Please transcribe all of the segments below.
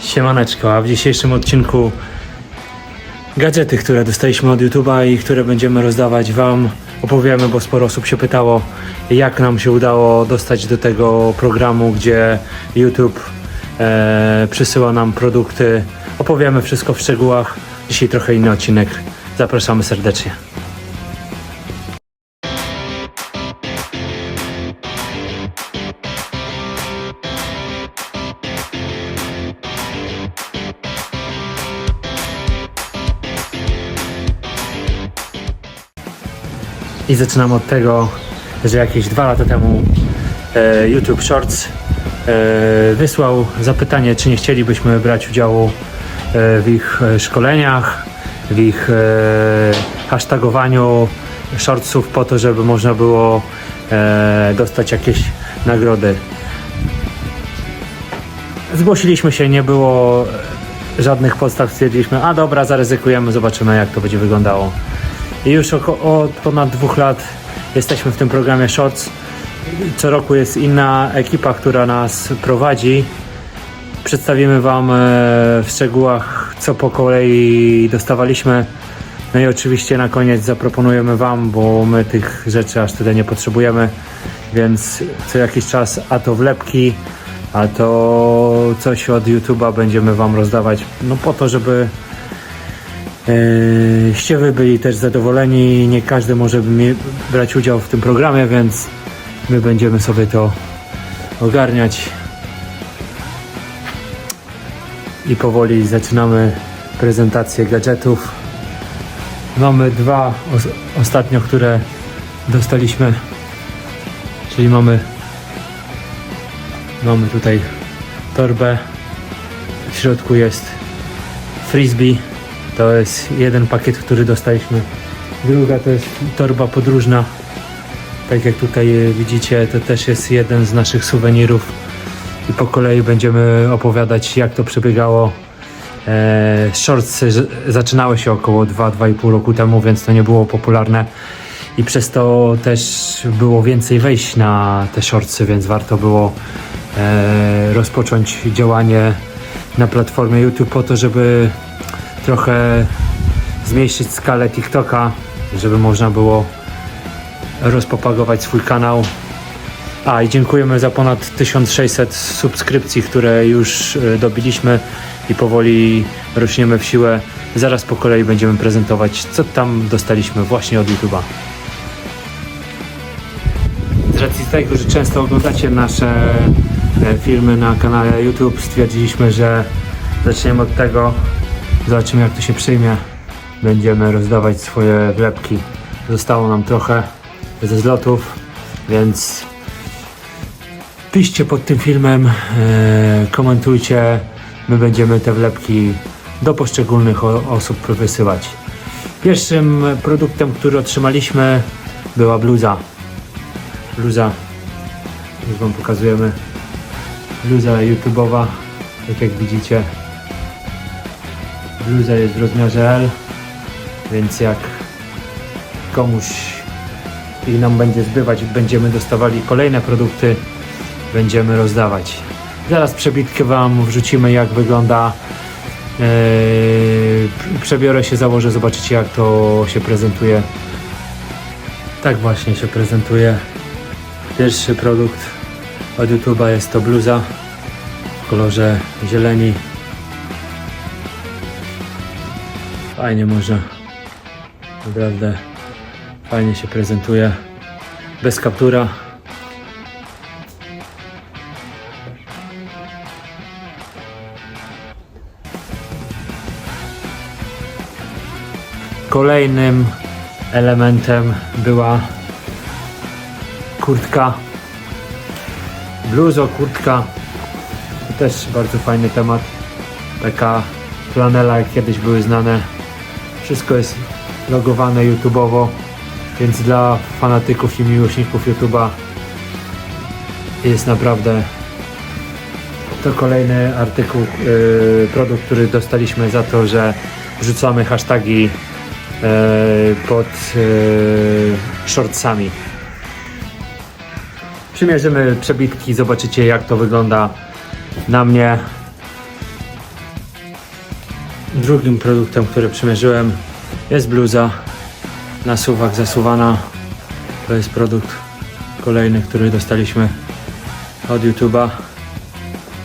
Siemaneczko, a w dzisiejszym odcinku gadżety, które dostaliśmy od YouTube'a i które będziemy rozdawać Wam opowiemy, bo sporo osób się pytało, jak nam się udało dostać do tego programu, gdzie YouTube e, przysyła nam produkty. Opowiemy wszystko w szczegółach. Dzisiaj trochę inny odcinek. Zapraszamy serdecznie. I zaczynam od tego, że jakieś dwa lata temu e, YouTube Shorts e, wysłał zapytanie, czy nie chcielibyśmy brać udziału e, w ich e, szkoleniach, w ich e, hashtagowaniu shortsów po to, żeby można było e, dostać jakieś nagrody. Zgłosiliśmy się, nie było żadnych podstaw, stwierdziliśmy, a dobra, zaryzykujemy, zobaczymy jak to będzie wyglądało. Już oko- od ponad dwóch lat jesteśmy w tym programie Shorts. Co roku jest inna ekipa, która nas prowadzi. Przedstawimy Wam e, w szczegółach, co po kolei dostawaliśmy. No i oczywiście na koniec zaproponujemy Wam, bo my tych rzeczy aż tyle nie potrzebujemy, więc co jakiś czas a to wlepki, a to coś od YouTube'a będziemy Wam rozdawać, no po to, żeby Yy, ście wy byli też zadowoleni. Nie każdy może brać udział w tym programie, więc my będziemy sobie to ogarniać. I powoli zaczynamy prezentację gadżetów. Mamy dwa os- ostatnio, które dostaliśmy. Czyli mamy mamy tutaj torbę. W środku jest frisbee. To jest jeden pakiet, który dostaliśmy. Druga to jest torba podróżna. Tak jak tutaj widzicie, to też jest jeden z naszych suwenirów. I po kolei będziemy opowiadać, jak to przebiegało. E, shortsy z- zaczynały się około 2-2,5 roku temu, więc to nie było popularne. I przez to też było więcej wejść na te shortsy, więc warto było e, rozpocząć działanie na platformie YouTube po to, żeby trochę zmniejszyć skalę TikToka, żeby można było rozpropagować swój kanał. A i dziękujemy za ponad 1600 subskrypcji, które już e, dobiliśmy i powoli rośniemy w siłę. Zaraz po kolei będziemy prezentować, co tam dostaliśmy właśnie od YouTube'a. Z racji tego, że często oglądacie nasze e, filmy na kanale YouTube, stwierdziliśmy, że zaczniemy od tego, Zobaczymy jak to się przyjmie. Będziemy rozdawać swoje wlepki. Zostało nam trochę ze zlotów, więc piszcie pod tym filmem, e, komentujcie. My będziemy te wlepki do poszczególnych osób wysyłać. Pierwszym produktem, który otrzymaliśmy była bluza. Bluza, już Wam pokazujemy. Bluza YouTube'owa, tak jak widzicie. Bluza jest w rozmiarze L, więc jak komuś i nam będzie zbywać, będziemy dostawali kolejne produkty, będziemy rozdawać. Zaraz przebitkę Wam wrzucimy, jak wygląda. Eee, przebiorę się, założę, zobaczycie jak to się prezentuje. Tak właśnie się prezentuje. Pierwszy produkt od YouTube'a jest to bluza w kolorze zieleni. Fajnie można. Naprawdę fajnie się prezentuje. Bez kaptura. Kolejnym elementem była kurtka. Bluzo, kurtka. Też bardzo fajny temat. Taka flanela, jak kiedyś były znane. Wszystko jest logowane YouTube'owo, więc dla fanatyków i miłośników YouTube'a jest naprawdę to kolejny artykuł, yy, produkt, który dostaliśmy za to, że wrzucamy hasztagi yy, pod yy, shortsami. Przymierzymy przebitki, zobaczycie jak to wygląda na mnie. Drugim produktem, który przymierzyłem jest bluza na suwak zasuwana. To jest produkt kolejny, który dostaliśmy od YouTube'a.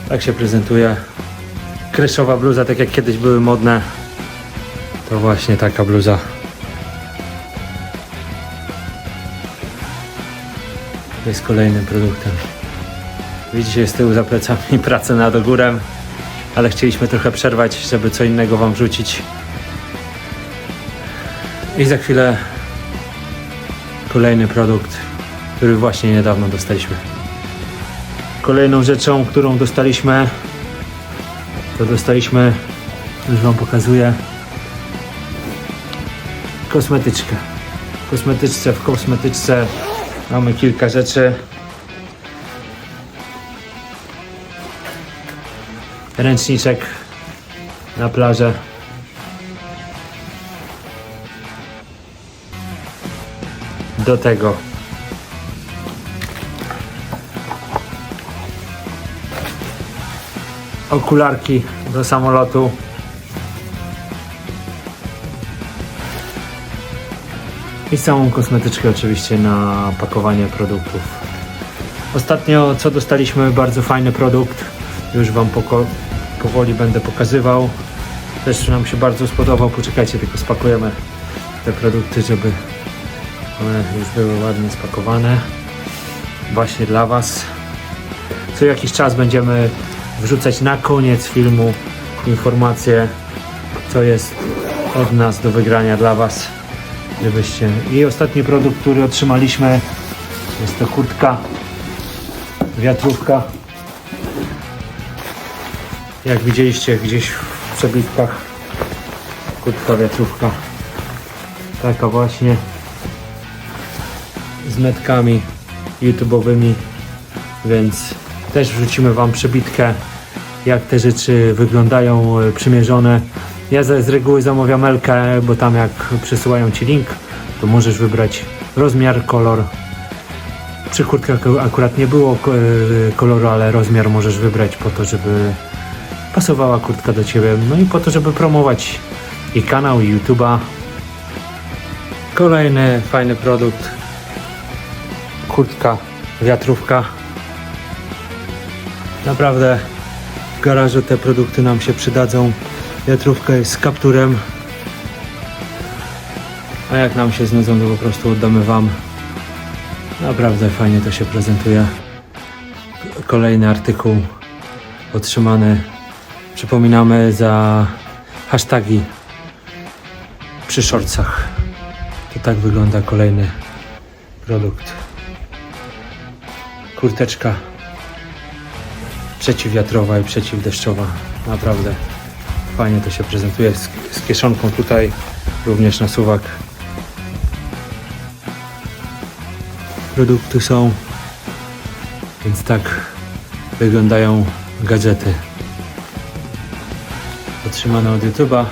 Tak się prezentuje. Kryszowa bluza, tak jak kiedyś były modne. To właśnie taka bluza. Jest kolejnym produktem. Widzicie z tyłu za plecami pracę nad ogórem, ale chcieliśmy trochę przerwać, żeby co innego wam wrzucić. I za chwilę kolejny produkt, który właśnie niedawno dostaliśmy. Kolejną rzeczą, którą dostaliśmy, to dostaliśmy, już wam pokazuję, kosmetyczkę. Kosmetyczce, w kosmetyczce mamy kilka rzeczy. Ręczniczek na plażę. Do tego okularki do samolotu. I samą kosmetyczkę oczywiście na pakowanie produktów. Ostatnio co dostaliśmy bardzo fajny produkt. Już wam powoli będę pokazywał. Też nam się bardzo spodobał. Poczekajcie, tylko spakujemy te produkty, żeby one już były ładnie spakowane. Właśnie dla was. Co jakiś czas będziemy wrzucać na koniec filmu informacje, co jest od nas do wygrania dla was. Żebyście. I ostatni produkt, który otrzymaliśmy, jest to kurtka wiatrówka. Jak widzieliście gdzieś w przebitkach, kurtka wiatrówka. Taka właśnie z metkami YouTube'owymi, więc też wrzucimy Wam przebitkę, jak te rzeczy wyglądają e, przymierzone. Ja z, reguły zamawiam Elkę, bo tam jak przesyłają Ci link, to możesz wybrać rozmiar, kolor. Przy kurtkach akurat nie było e, koloru, ale rozmiar możesz wybrać po to, żeby pasowała kurtka do Ciebie. No i po to, żeby promować i kanał, i YouTube'a. Kolejny fajny produkt. Kurtka, wiatrówka. Naprawdę w garażu te produkty nam się przydadzą. Wiatrówka jest z kapturem. A jak nam się znudzą, to po prostu oddamy Wam. Naprawdę fajnie to się prezentuje. Kolejny artykuł otrzymany. Przypominamy za hashtagi przy shortsach. To tak wygląda kolejny produkt. Kurteczka przeciwwiatrowa i przeciwdeszczowa. Naprawdę fajnie to się prezentuje z, z kieszonką tutaj, również na suwak. Produkty są, więc tak wyglądają gadżety otrzymane od YouTube'a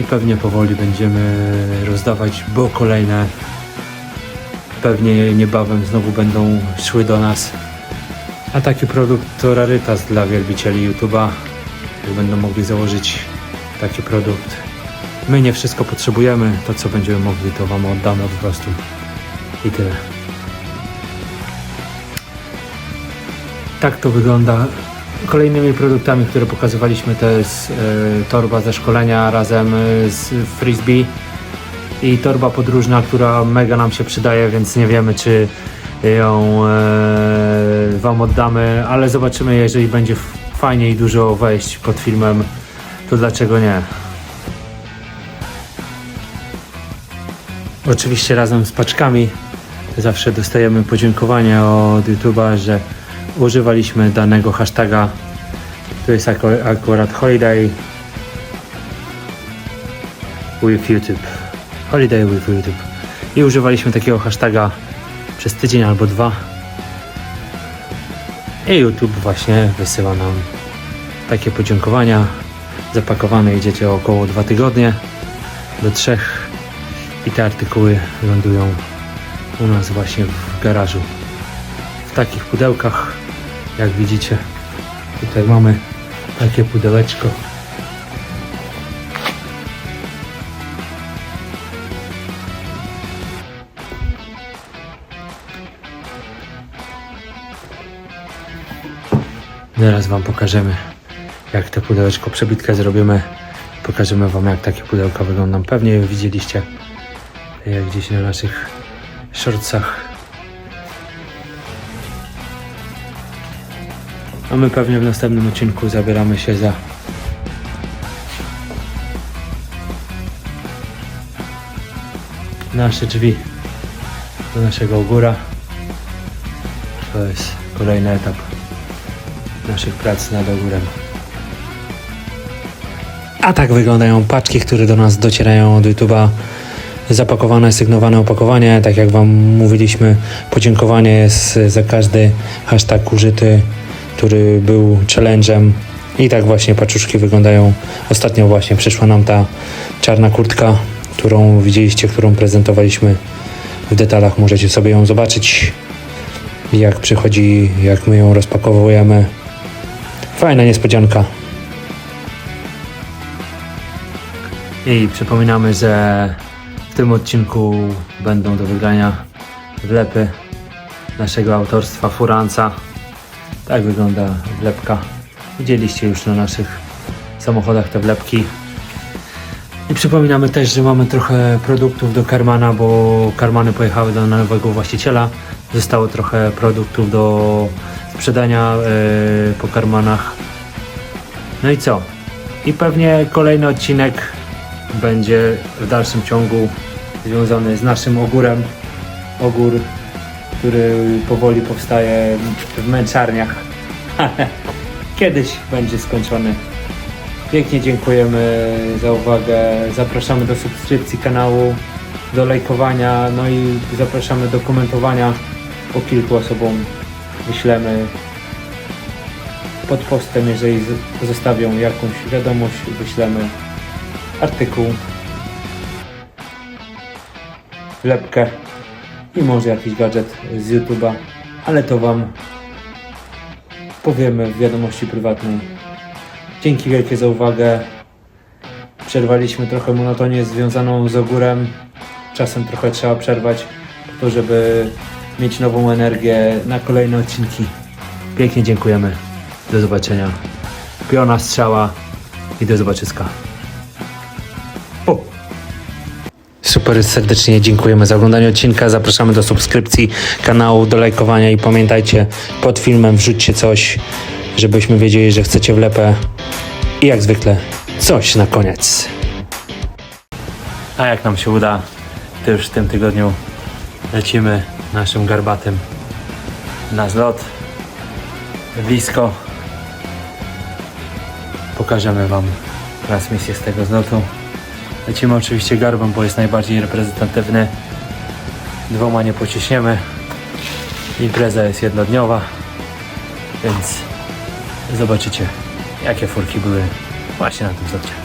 i pewnie powoli będziemy rozdawać, bo kolejne pewnie niebawem znowu będą szły do nas. A taki produkt to rarytas dla wielbicieli YouTube'a, że będą mogli założyć taki produkt. My nie wszystko potrzebujemy, to co będziemy mogli to Wam oddamy po prostu i tyle. Tak to wygląda. Kolejnymi produktami, które pokazywaliśmy to jest e, torba ze szkolenia razem e, z Frisbee i torba podróżna, która mega nam się przydaje, więc nie wiemy czy ją e, Wam oddamy, ale zobaczymy, jeżeli będzie fajnie i dużo wejść pod filmem, to dlaczego nie? Oczywiście razem z paczkami zawsze dostajemy podziękowania od YouTube'a, że używaliśmy danego hashtaga. To jest akurat holiday with YouTube. Holiday with YouTube. I używaliśmy takiego hashtaga przez tydzień albo dwa. I YouTube właśnie wysyła nam takie podziękowania. Zapakowane idziecie około dwa tygodnie do trzech i te artykuły lądują u nas właśnie w garażu. W takich pudełkach, jak widzicie, tutaj mamy takie pudełeczko. Teraz Wam pokażemy, jak to pudełeczko przebitkę zrobimy. Pokażemy Wam, jak takie pudełka wyglądają. Pewnie je widzieliście jak gdzieś na naszych shortsach A my pewnie w następnym odcinku zabieramy się za nasze drzwi do naszego góra. To jest kolejny etap naszych prac nad ogórem. A tak wyglądają paczki, które do nas docierają od YouTube'a. Zapakowane, sygnowane opakowanie. Tak jak Wam mówiliśmy, podziękowanie jest za każdy hashtag użyty, który był challenge'em. I tak właśnie paczuszki wyglądają. Ostatnio właśnie przyszła nam ta czarna kurtka, którą widzieliście, którą prezentowaliśmy w detalach. Możecie sobie ją zobaczyć, jak przychodzi, jak my ją rozpakowujemy. Fajna niespodzianka. I przypominamy, że w tym odcinku będą do wygrania wlepy naszego autorstwa Furanca. Tak wygląda wlepka. Widzieliście już na naszych samochodach te wlepki. I przypominamy też, że mamy trochę produktów do Karmana, bo Karmany pojechały do nowego właściciela. Zostało trochę produktów do sprzedania yy, po Karmanach. No i co? I pewnie kolejny odcinek będzie w dalszym ciągu związany z naszym ogórem. Ogór, który powoli powstaje w męczarniach. Kiedyś będzie skończony. Pięknie dziękujemy za uwagę. Zapraszamy do subskrypcji kanału, do lajkowania, no i zapraszamy do komentowania. Po kilku osobom wyślemy pod postem, jeżeli zostawią jakąś wiadomość, wyślemy artykuł, lepkę i może jakiś gadżet z YouTube'a, ale to Wam powiemy w wiadomości prywatnej. Dzięki wielkie za uwagę. Przerwaliśmy trochę monotonię związaną z ogórem. Czasem trochę trzeba przerwać, po to żeby mieć nową energię na kolejne odcinki. Pięknie dziękujemy. Do zobaczenia. Piona strzała i do zobaczyska. Super serdecznie dziękujemy za oglądanie odcinka. Zapraszamy do subskrypcji kanału, do lajkowania i pamiętajcie, pod filmem wrzućcie coś, żebyśmy wiedzieli, że chcecie wlepę. I jak zwykle, coś na koniec. A jak nam się uda, to już w tym tygodniu lecimy naszym garbatym na zlot. Blisko. Pokażemy Wam transmisję z tego zlotu. Lecimy oczywiście garbem, bo jest najbardziej reprezentatywny. Dwoma nie pociśniemy. Impreza jest jednodniowa, więc zobaczycie, jakie furki były właśnie na tym zlocie.